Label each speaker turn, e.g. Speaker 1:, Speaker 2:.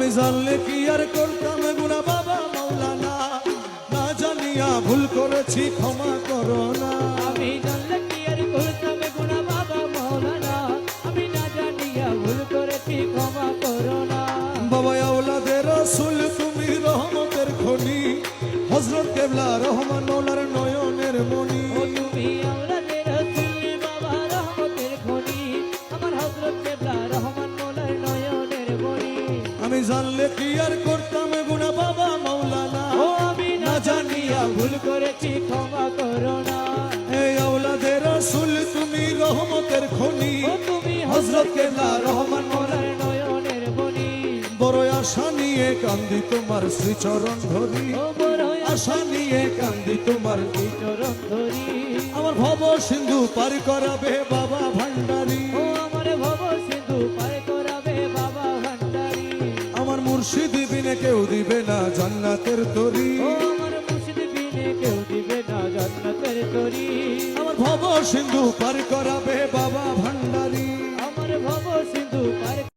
Speaker 1: আমি জানলে কি আর করতাম? গুণা বাবা মৌলানা না জানিয়া ভুল করেছি ক্ষমা করো না।
Speaker 2: আমি জানলে কি আর করতাম? গুণা বাবা মৌলানা আমি না জানিয়া ভুল করেছি ক্ষমা করো না।
Speaker 1: বাবা আওলাদের রসুল তুমি রহমতের খনি হজরত কেবলা রহমান আমি জানলে কি আর করতাম গুণা বাবা মৌলানা
Speaker 2: ও আমি না জানিয়া ভুল করেছি ক্ষমা করো না।
Speaker 1: এই আওলাদের রসুল তুমি রহমতের খনি।
Speaker 2: তুমি
Speaker 1: হজরত কেবলা রহমান
Speaker 2: মোলার নয়নের মণি
Speaker 1: বড় আশা নিয়ে কান্দি তোমার শ্রীচরণ ধরি। আশা নিয়ে কান্দি তোমার
Speaker 2: চরণ ধরি।
Speaker 1: আমার ভব সিন্ধু পার করাবে বাবা ভান্ডারি। মুর্শিদ বিনে কেউ দিবে না জান্নাতের তরি।
Speaker 2: আমার মুর্শিদ বিনে কেউ দিবে না জান্নাতের তরি।
Speaker 1: আমার ভব সিন্ধু পার করাবে